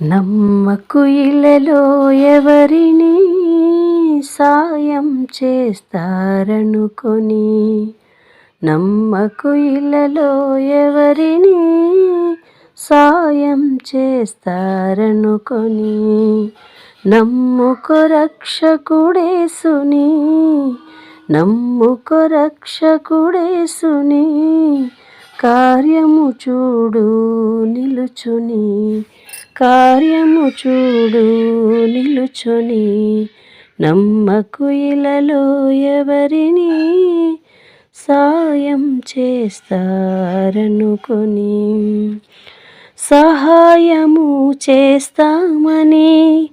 నమ్మకు ఇలలో ఎవరిని సాయం చేస్తారనుకొని నమ్మకు ఇలలో ఎవరిని సాయం చేస్తారనుకొని నమ్ముకు రక్షకుడేసుని నమ్ముకు రక్షకుడేసుని కార్యము చూడు నిలుచుని. కార్యము చూడు నిలుచుని. నమ్మకు ఇలలో ఎవరిని సాయం చేస్తారనుకొని. సహాయము చేస్తామని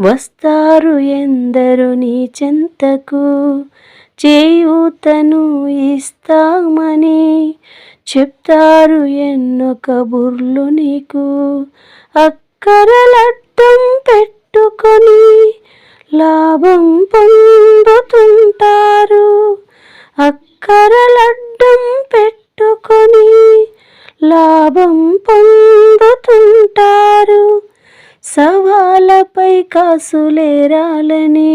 వస్తారు ఎందరు నీ చెంతకు. చేయూతను ఇస్తామని చెప్తారు ఎన్నో కబుర్లు నీకు. అక్కరలడ్డం పెట్టుకొని లాభం పొందుతుంటారు. అక్కరలడ్డం పెట్టుకొని లాభం పొందుతుంటారు. సవాలపై కాసులేరాలని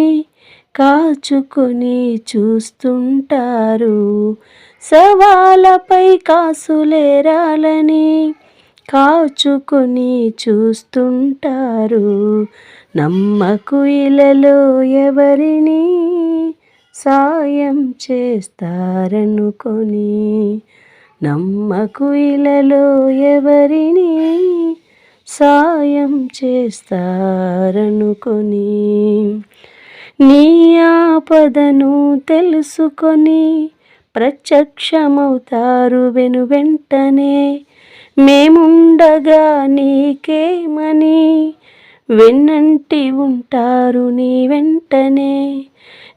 కాచుకుని చూస్తుంటారు. సవాలపై కాసులేరాలని కాచుకుని చూస్తుంటారు. నమ్మకు ఇలలో ఎవరిని సాయం చేస్తారనుకొని నమ్మకు ఇలలో ఎవరిని సాయం చేస్తారనుకొని నీ ఆపదను తెలుసుకొని ప్రత్యక్షమవుతారు వెను వెంటనే. మేముండగా నీకేమని? వెన్నంటి ఉంటారు నీ వెంటనే.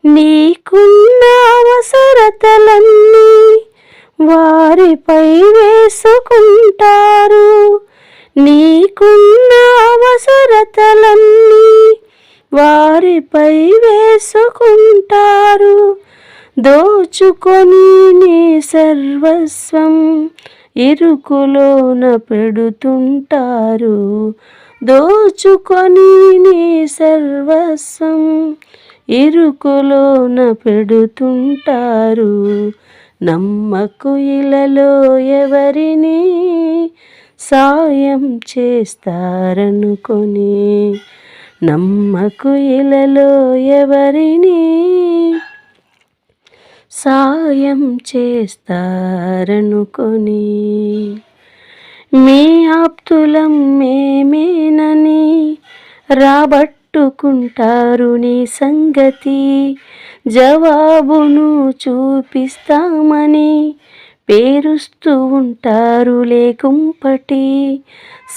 నీకున్న అవసరతలన్నీ వారిపై వేసుకుంటారు. నీకున్న అవసరతలన్నీ వారిపై వేసుకుంటారు. దోచుకొని నీ సర్వస్వం ఇరుకులోన పెడుతుంటారు. దోచుకొని నీ సర్వస్వం ఇరుకులోన పెడుతుంటారు. నమ్మకు ఇలలో ఎవరిని సాయం చేస్తారనుకొని నమ్మకు ఇలలో ఎవరిని సాయం చేస్తారనుకొని. మీ ఆప్తులం మేమేనని రాబట్టుకుంటారు నీ సంగతి. జవాబును చూపిస్తామని పేరుస్తూ ఉంటారు లేకుంపటి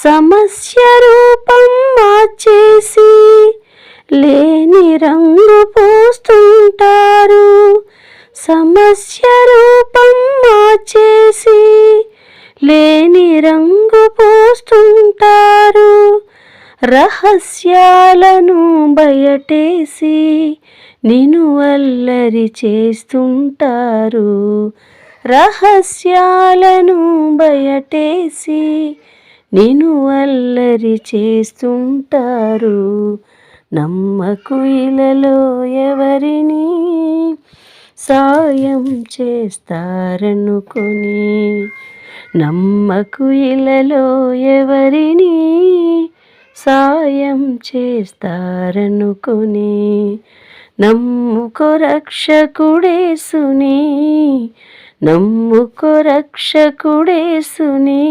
సమస్య రూపం చేసి లేని రంగు పోస్తుంటారు. సమస్య రూపం మార్చేసి లేని రంగు పోస్తుంటారు. రహస్యాలను బయటేసి నిను అల్లరి చేస్తుంటారు. రహస్యాలను బయటేసి నిను అల్లరి చేస్తుంటారు. నమ్మకు ఇలలో ఎవరిని సాయం చేస్తారనుకొని నమ్మకు ఇలలో ఎవరిని సాయం చేస్తారనుకొని నమ్ముకో రక్షకుడేసుని నమ్ముకో రక్షకుడేసుని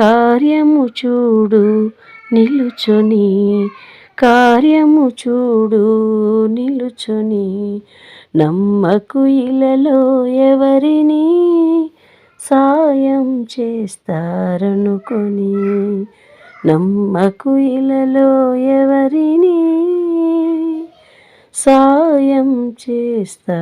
కార్యము చూడు నిలుచొని. కార్యము చూడు నిలుచొని. నమ్మకు ఇలలో ఎవరిని సాయం చేస్తారనుకొని నమ్మకు ఇలలో ఎవరిని సాయం చేస్తా